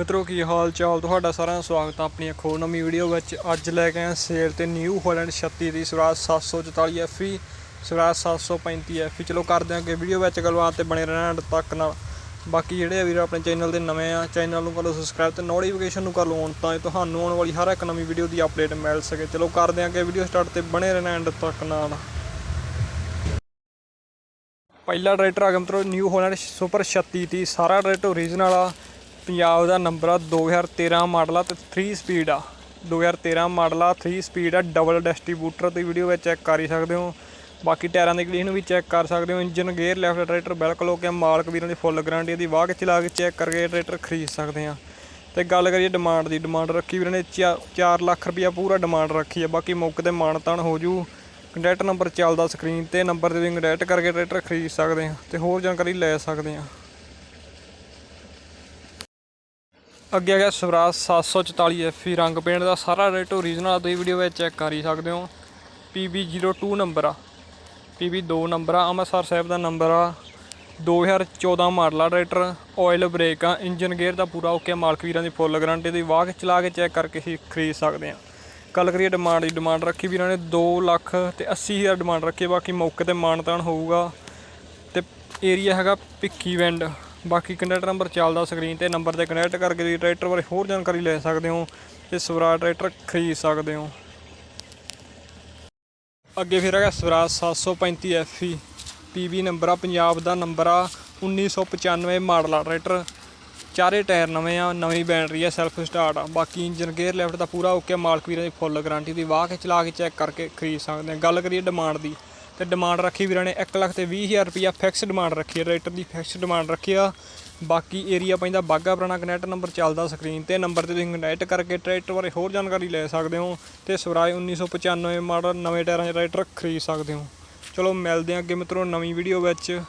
ਮਿੱਤਰੋ, ਕੀ ਹਾਲ ਚਾਲ? ਤੁਹਾਡਾ ਸਾਰਿਆਂ ਦਾ ਸਵਾਗਤ ਹੈ ਆਪਣੀ ਇੱਕ ਹੋਰ ਨਵੀਂ ਵੀਡੀਓ ਵਿੱਚ। ਅੱਜ ਲੈ ਕੇ ਆਏ ਸੇਲ ਤੇ ਨਿਊ ਹਾਲੈਂਡ 36 ਦੀ ਸਵਰਾਜ 744 FE ਸਵਰਾਜ 735 FE ਚਲੋ, ਕਰਦੇ ਹਾਂ ਕਿ ਵੀਡੀਓ ਵਿੱਚ ਗੱਲਬਾਤ ਤੇ ਬਣੇ ਰਹਿਣਾ ਐਂਡ ਤੱਕ ਨਾਲ। ਬਾਕੀ ਜਿਹੜੇ ਵੀਰ, ਆਪਣੇ ਚੈਨਲ ਦੇ ਨਵੇਂ ਆ, ਚੈਨਲ ਨੂੰ ਕਰ ਲਓ ਸਬਸਕ੍ਰਾਈਬ ਤੇ ਨੋਟੀਫਿਕੇਸ਼ਨ ਨੂੰ ਕਰ ਲਓ। ਔਨ ਤਾਂ ਤੁਹਾਨੂੰ ਆਉਣ ਵਾਲੀ ਹਰ ਇੱਕ ਨਵੀਂ ਵੀਡੀਓ ਦੀ ਅਪਡੇਟ ਮਿਲ ਸਕੇ। ਚਲੋ, ਕਰਦੇ ਹਾਂ ਕਿ ਵੀਡੀਓ ਸਟਾਰਟ ਤੇ ਬਣੇ ਰਹਿਣਾ ਐਂਡ ਤੱਕ ਨਾਲ। ਪਹਿਲਾ ਟਰੈਕਟਰ ਆ ਗਿਆ ਮਿੱਤਰੋ, ਨਿਊ ਹੋਲੈਂਡ ਸੁਪਰ 36 ਤੀ ਸਾਰਾ ਟਰੈਕਟਰ ਓਰੀਜਨਲ ਆ। ਪੰਜਾਬ ਦਾ ਨੰਬਰ ਆ 2013 ਮਾਡਲ ਆ ਤੇ 3 ਸਪੀਡ ਆ। 2013 ਮਾਡਲ ਆ 3 ਸਪੀਡ ਆ ਡਬਲ ਡਿਸਟ੍ਰੀਬਿਊਟਰ ਤੁਸੀਂ ਵੀਡੀਓ ਵਿੱਚ ਚੈੱਕ ਕਰ ਹੀ ਸਕਦੇ ਹੋ। ਬਾਕੀ ਟਾਇਰਾਂ ਦੀ ਕੰਡੀਸ਼ਨ ਵੀ ਚੈੱਕ ਕਰ ਸਕਦੇ ਹੋ। ਇੰਜਨ ਗੇਅਰ ਲੈਫਟ ਟਰੈਕਟਰ ਬਿਲਕੁਲ ਓਕੇ ਮਾਲਕ ਵੀਰਾਂ ਦੀ ਫੁੱਲ ਗਾਰੰਟੀ ਦੀ। ਵਾਹ ਕੇ ਚਲਾ ਕੇ ਚੈੱਕ ਕਰਕੇ ਟਰੈਕਟਰ ਖਰੀਦ ਸਕਦੇ ਆ। ਤੇ ਗੱਲ ਕਰੀਏ ਡਿਮਾਂਡ ਦੀ। ਡਿਮਾਂਡ ਰੱਖੀ ਵੀਰਾਂ ਨੇ 4 ਲੱਖ ਰੁਪਇਆ ਪੂਰਾ ਡਿਮਾਂਡ ਰੱਖੀ ਆ। ਬਾਕੀ ਮੁੱਕ ਤੇ ਮਾਨਤਾਨ ਹੋ ਜੂ। ਕੰਟੈਕਟ ਨੰਬਰ ਚੱਲਦਾ ਸਕਰੀਨ ਤੇ। ਨੰਬਰ ਤੇ ਤੁਸੀਂ ਕੰਟੈਕਟ ਕਰਕੇ ਟਰੈਕਟਰ ਖਰੀਦ ਸਕਦੇ ਆ। ਤੇ ਹੋਰ ਜਾਣਕਾਰੀ ਲੈ ਸਕਦੇ ਆ। ਅੱਗੇ ਆ ਗਿਆ ਸਵਰਾਜ 744 FE ਰੰਗ ਪੇਂਟ ਦਾ ਸਾਰਾ ਰੇਟ ਓਰੀਜਨਲ ਆ, ਤੁਸੀਂ ਵੀਡੀਓ ਵਿੱਚ ਚੈੱਕ ਕਰ ਹੀ ਸਕਦੇ ਹੋ। PB02 ਨੰਬਰ ਆ। PB2 ਨੰਬਰ ਆ, ਅੰਮ੍ਰਿਤਸਰ ਸਾਹਿਬ ਦਾ ਨੰਬਰ ਆ। 2014 ਮਾਡਲ ਆ ਟਰੈਕਟਰ ਆਇਲ ਬ੍ਰੇਕ ਆ ਇੰਜਨ ਗੇਅਰ ਦਾ ਪੂਰਾ ਓਕੇ ਮਾਲਕ ਵੀਰਾਂ ਦੀ ਫੁੱਲ ਗਾਰੰਟੀ ਦੀ ਵਾਹ ਕੇ ਚਲਾ ਕੇ ਚੈੱਕ ਕਰਕੇ ਹੀ ਖਰੀਦ ਸਕਦੇ ਆ। ਗੱਲ ਕਰੀਏ ਡਿਮਾਂਡ ਦੀ ਡਿਮਾਂਡ ਰੱਖੀ ਵੀਰਾਂ ਨੇ 2 ਲੱਖ ਤੇ 80 ਹਜ਼ਾਰ ਡਿਮਾਂਡ ਰੱਖੀ ਬਾਕੀ ਮੌਕੇ ਤੇ ਮਾਨਤਾਨ ਹੋਊਗਾ। ਤੇ ਏਰੀਆ ਹੈਗਾ ਭਿੱਖੀ ਵੈਂਡ ਬਾਕੀ ਕੰਟੈਕਟ ਨੰਬਰ ਚੱਲਦਾ ਸਕਰੀਨ ਤੇ, ਨੰਬਰ ਤੇ ਕਨੈਕਟ ਕਰਕੇ ਦੀ ਟਰੈਕਟਰ ਬਾਰੇ ਹੋਰ ਜਾਣਕਾਰੀ ਲੈ ਸਕਦੇ ਹੋ ਤੇ ਸਵਰਾਜ ਟਰੈਕਟਰ ਖਰੀਦ ਸਕਦੇ ਹੋ। ਅੱਗੇ ਫਿਰ ਹੈਗਾ ਸਵਰਾਜ 735 FE PB ਨੰਬਰ ਆ, ਪੰਜਾਬ ਦਾ ਨੰਬਰ ਆ 1995 ਮਾਡਲ ਆ ਟਰੈਕਟਰ। ਚਾਰੇ ਟਾਇਰ ਨਵੇਂ ਆ, ਨਵੀਂ ਬੈਟਰੀ ਆ ਸੈਲਫ ਸਟਾਰਟ ਆ। ਬਾਕੀ ਇੰਜਨ ਗੇਅਰ ਲੈਫਟ ਦਾ ਪੂਰਾ ਓਕੇ ਮਾਲਕ ਵੀਰਾਂ ਦੀ ਫੁੱਲ ਗਾਰੰਟੀ ਦੀ ਵਾਹ ਕੇ ਚਲਾ ਕੇ ਚੈੱਕ ਕਰਕੇ ਖਰੀਦ ਸਕਦੇ ਆ ਗੱਲ ਕਰੀਏ ਡਿਮਾਂਡ ਦੀ ਤੇ ਡਿਮਾਂਡ ਰੱਖੀ ਵੀਰਾਂ ਨੇ 1 ਲੱਖ ਤੇ 20000 ਰੁਪਇਆ ਫਿਕਸ ਡਿਮਾਂਡ ਰੱਖੀ ਹੈ ਟਰੈਕਟਰ ਦੀ ਫਿਕਸ ਡਿਮਾਂਡ ਰੱਖੀ ਆ। ਬਾਕੀ ਏਰੀਆ ਪੈਂਦਾ ਬਾਗਾ ਪੁਰਾਣਾ ਕਨੈਕਟ ਨੰਬਰ ਚੱਲਦਾ ਸਕਰੀਨ ਤੇ ਨੰਬਰ ਤੇ ਤੁਸੀਂ ਕਨੈਕਟ ਕਰਕੇ ਟਰੈਕਟਰ ਬਾਰੇ ਹੋਰ ਜਾਣਕਾਰੀ ਲੈ ਸਕਦੇ ਹੋ ਤੇ ਸਵਰਾਜ 1995 ਮਾਡਲ ਨਵੇਂ ਟਾਇਰਾਂ 'ਚ ਟਰੈਕਟਰ ਖਰੀਦ ਸਕਦੇ ਹੋ। ਚਲੋ ਮਿਲਦੇ ਹਾਂ ਅੱਗੇ ਮਿੱਤਰੋ ਨਵੀਂ ਵੀਡੀਓ ਵਿੱਚ।